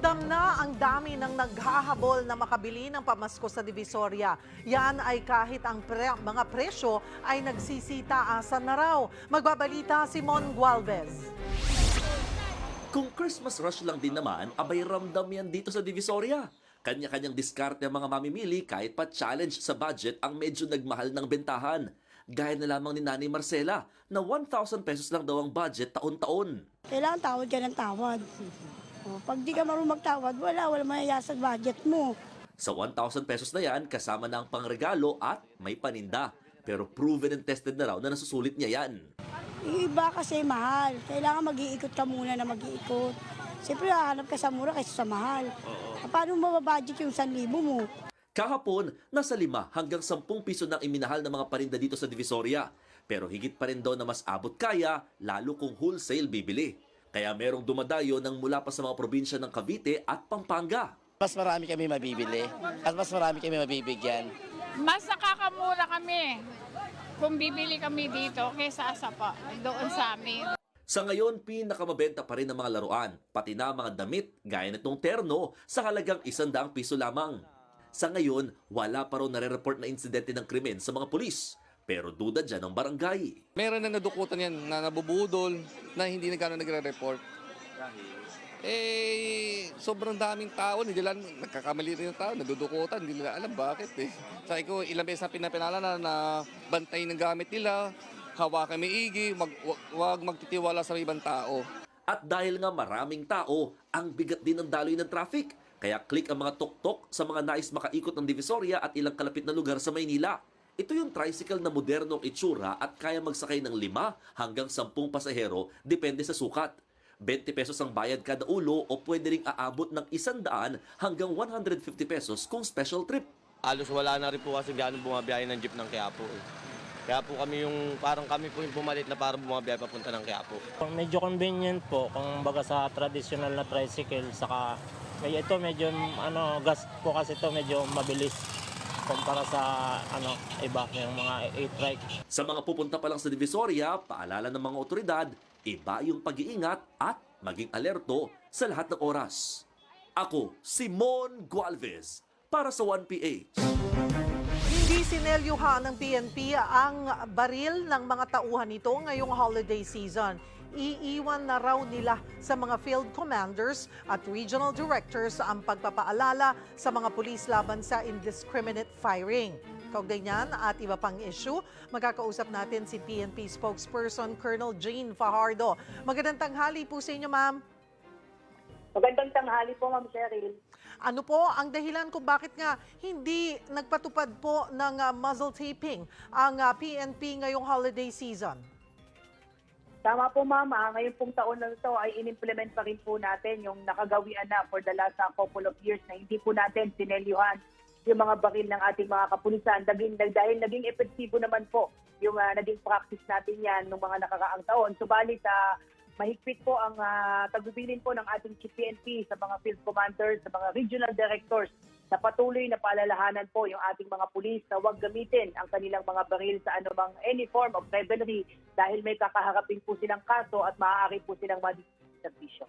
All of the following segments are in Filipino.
Ramdam na ang dami ng naghahabol na makabili ng pamasko sa Divisoria. Yan ay kahit ang pre- mga presyo ay nagsisitaasan na raw. Magbabalita si Mon Gualvez. Kung Christmas rush lang din naman, abay ramdam yan dito sa Divisoria. Kanya-kanyang diskarte ang mga mamimili kahit pa challenge sa budget ang medyo nagmahal ng bentahan. Gaya na lamang ni Nanay Marcela na 1,000 pesos lang daw ang budget taon-taon. Kailangan tawad ka ng tawad. O, pag di ka marunong magtawad, wala, wala mayaya sa budget mo. Sa 1,000 pesos na yan, kasama na ang pangregalo at may paninda. Pero proven and tested na raw na nasusulit niya yan. Yung iba kasi mahal. Kailangan mag-iikot ka muna na mag-iikot. Siyempre, hahanap ka sa mura kaysa sa mahal. Paano mo mababudget yung 1,000 mo? Kahapon, nasa 5 hanggang 10 piso ng iminahal ng mga paninda dito sa Divisoria. Pero higit pa rin daw na mas abot kaya, lalo kung wholesale bibili. Kaya merong dumadayo ng mula pa sa mga probinsya ng Cavite at Pampanga. Mas marami kami mabibili at mas marami kami mabibigyan. Mas nakakamura kami kung bibili kami dito kaysa sa pa, doon sa amin. Sa ngayon, pinakamabenta pa rin ang mga laruan, pati na mga damit gaya nitong terno sa halagang 100 piso lamang. Sa ngayon, wala pa raw nare-report na insidente ng krimen sa mga pulis. Pero duda dyan ang barangay. Meron na nadukutan yan na nabubudol na hindi na gano'n nagre-report. Eh, sobrang daming tao, hindi nila nagkakamali rin yung tao, nadudukutan, hindi nila alam bakit eh. Sabi ko, ilang beses na pinapinala na, na bantay ng gamit nila, hawakan may igi, mag, wag, wag magtitiwala sa ibang tao. At dahil nga maraming tao, ang bigat din ng daloy ng traffic. Kaya click ang mga tuktok sa mga nais makaikot ng Divisoria at ilang kalapit na lugar sa Maynila. Ito yung tricycle na modernong itsura at kaya magsakay ng 5 hanggang 10 pasahero depende sa sukat. 20 pesos ang bayad kada ulo o pwede ring aabot ng 100 hanggang 150 pesos kung special trip. Alos wala na rin po kasi gano'ng bumabiyahe ng jeep ng Quiapo. Eh. Kaya po kami yung, parang kami po yung pumalit na parang bumabiyahe papunta ng Quiapo. Medyo convenient po kung baga sa traditional na tricycle saka may ito medyo ano gas po kasi ito medyo mabilis kumpara sa ano iba yung mga e-trike. Sa mga pupunta pa lang sa Divisoria, paalala ng mga otoridad, iba yung pag-iingat at maging alerto sa lahat ng oras. Ako, Simon Gualvez, para sa 1PH. Hindi sinelyuhan ng PNP ang baril ng mga tauhan nito ngayong holiday season. Iiwan na raw nila sa mga field commanders at regional directors ang pagpapaalala sa mga pulis laban sa indiscriminate firing. Kaugnay niyan at iba pang issue, magkakausap natin si PNP spokesperson Colonel Jane Fajardo. Magandang tanghali po sa inyo, ma'am. Magandang tanghali po, Ma'am Cheryl. Ano po ang dahilan kung bakit nga hindi nagpatupad po ng ah, muzzle taping ang ah, PNP ngayong holiday season? Tama po, Mama. Ngayon pong taon na ito ay in-implement pa rin po natin yung nakagawian na for the last uh, couple of years na hindi po natin sinelyuhan yung mga baril ng ating mga kapulisan. Dahil, dahil naging epektibo naman po yung uh, naging practice natin yan ng mga nakakaang taon. Subalit, uh, mahigpit po ang uh, tagubilin po ng ating PNP sa mga field commanders, sa mga regional directors na patuloy na paalalahanan po yung ating mga pulis na huwag gamitin ang kanilang mga baril sa anumang any form of rivalry dahil may kakaharapin po silang kaso at maaari po silang madisabisyo.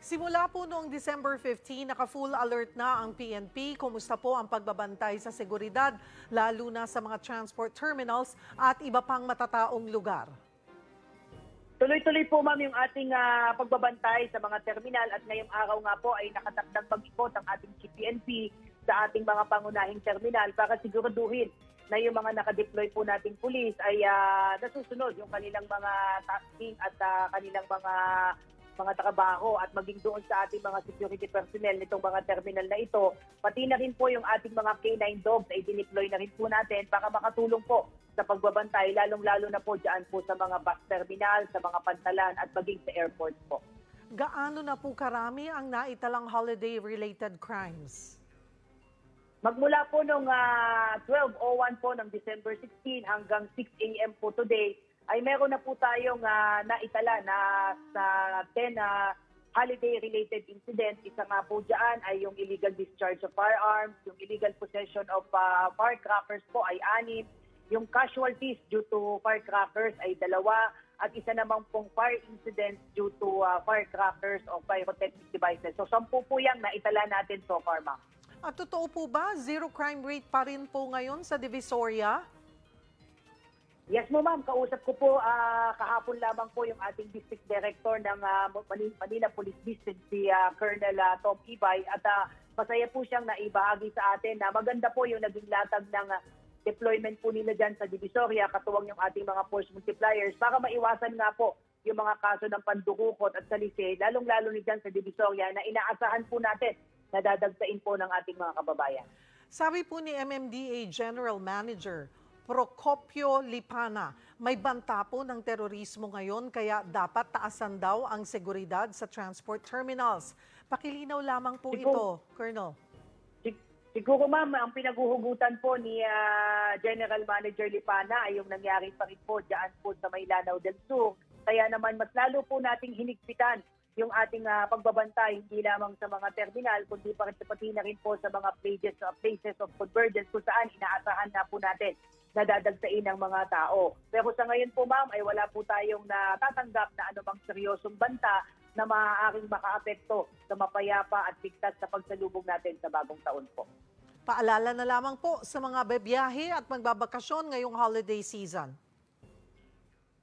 Simula po noong December 15, naka-full alert na ang PNP. Kumusta po ang pagbabantay sa seguridad, lalo na sa mga transport terminals at iba pang matataong lugar? Tuloy-tuloy po ma'am yung ating ah, pagbabantay sa mga terminal at ngayong araw nga po ay nakatakdang pag-ikot ang ating CPNP sa ating mga pangunahing terminal para siguraduhin na yung mga nakadeploy po nating pulis ay ah, nasusunod yung kanilang mga tasking at ah, kanilang mga mga trabaho at maging doon sa ating mga security personnel nitong mga terminal na ito. Pati na rin po yung ating mga K9 dogs ay dineploy na rin po natin para makatulong po sa pagbabantay, lalong-lalo na po dyan po sa mga bus terminal, sa mga pantalan at maging sa airport po. Gaano na po karami ang naitalang holiday-related crimes? Magmula po nung ah, 12.01 po ng December 16 hanggang 6 a.m. po today, ay meron na po tayong ah, naitala na sa 10 na holiday-related incident. Isa nga po dyan ay yung illegal discharge of firearms, yung illegal possession of ah, firecrackers po ay anim, yung casualties due to firecrackers ay dalawa, at isa namang pong fire incident due to uh, firecrackers o pyrotechnic devices. So sampu po yan na itala natin so far, ma'am. At totoo po ba, zero crime rate pa rin po ngayon sa Divisoria? Yes mo ma'am, kausap ko po ah, kahapon lamang po yung ating district director ng ah, Manila, Police District, si ah, Colonel ah, Tom Ibay at ah, masaya po siyang naibahagi sa atin na maganda po yung naging latag ng ah, deployment po nila dyan sa Divisoria, katuwang yung ating mga force multipliers para maiwasan nga po yung mga kaso ng pandukukot at salise, lalong-lalo ni dyan sa Divisoria na inaasahan po natin na dadagsain po ng ating mga kababayan. Sabi po ni MMDA General Manager Procopio Lipana, may banta po ng terorismo ngayon kaya dapat taasan daw ang seguridad sa transport terminals. Pakilinaw lamang po ito, po. Colonel. Sig- Siguro ma'am, ang pinaguhugutan po ni ah, General Manager Lipana ay yung nangyari pa rin po dyan po sa Maylanaw del Sur. Kaya naman mas lalo po nating hinigpitan yung ating ah, pagbabantay hindi lamang sa mga terminal kundi pa pati na rin po sa mga places, uh, places of convergence kung saan inaasahan na po natin na dadagsain ng mga tao. Pero sa ngayon po ma'am ay wala po tayong natatanggap na anumang seryosong banta na maaaring makaapekto sa mapayapa at ligtas na pagsalubong natin sa bagong taon po. Paalala na lamang po sa mga bebiyahe at magbabakasyon ngayong holiday season.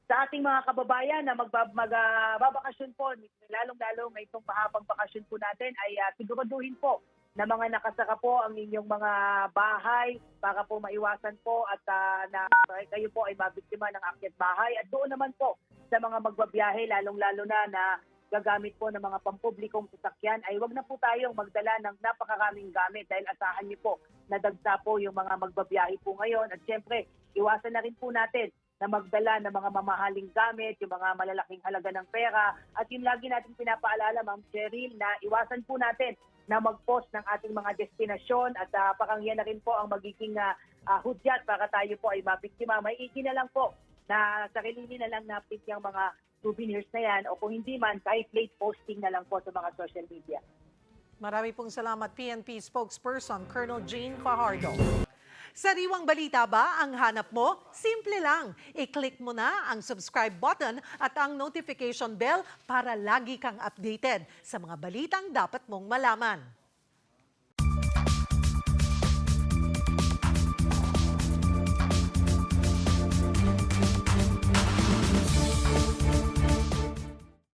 Sa ating mga kababayan na magbab- magbabakasyon po, lalong-lalo ngayong mahabang bakasyon po natin, ay ah, siguraduhin po na mga nakasaka po ang inyong mga bahay para po maiwasan po at ah, na kayo po ay mabiktima ng akyat bahay. At doon naman po sa mga magbabiyahe, lalong-lalo na na gagamit po ng mga pampublikong sasakyan, ay wag na po tayong magdala ng napakaraming gamit dahil asahan niyo po na dagsa po yung mga magbabiyahe po ngayon. At syempre, iwasan na rin po natin na magdala ng mga mamahaling gamit, yung mga malalaking halaga ng pera. At yun lagi natin pinapaalala, Ma'am Cheryl, na iwasan po natin na mag-post ng ating mga destinasyon at uh, parang yan na rin po ang magiging uh, uh, hudyat para tayo po ay mabiktima. May na lang po na sarili na lang napit yung mga souvenirs na yan o kung hindi man, kahit late posting na lang po sa mga social media. Marami pong salamat PNP spokesperson Colonel Jane Fajardo. Sariwang balita ba ang hanap mo? Simple lang. I-click mo na ang subscribe button at ang notification bell para lagi kang updated sa mga balitang dapat mong malaman.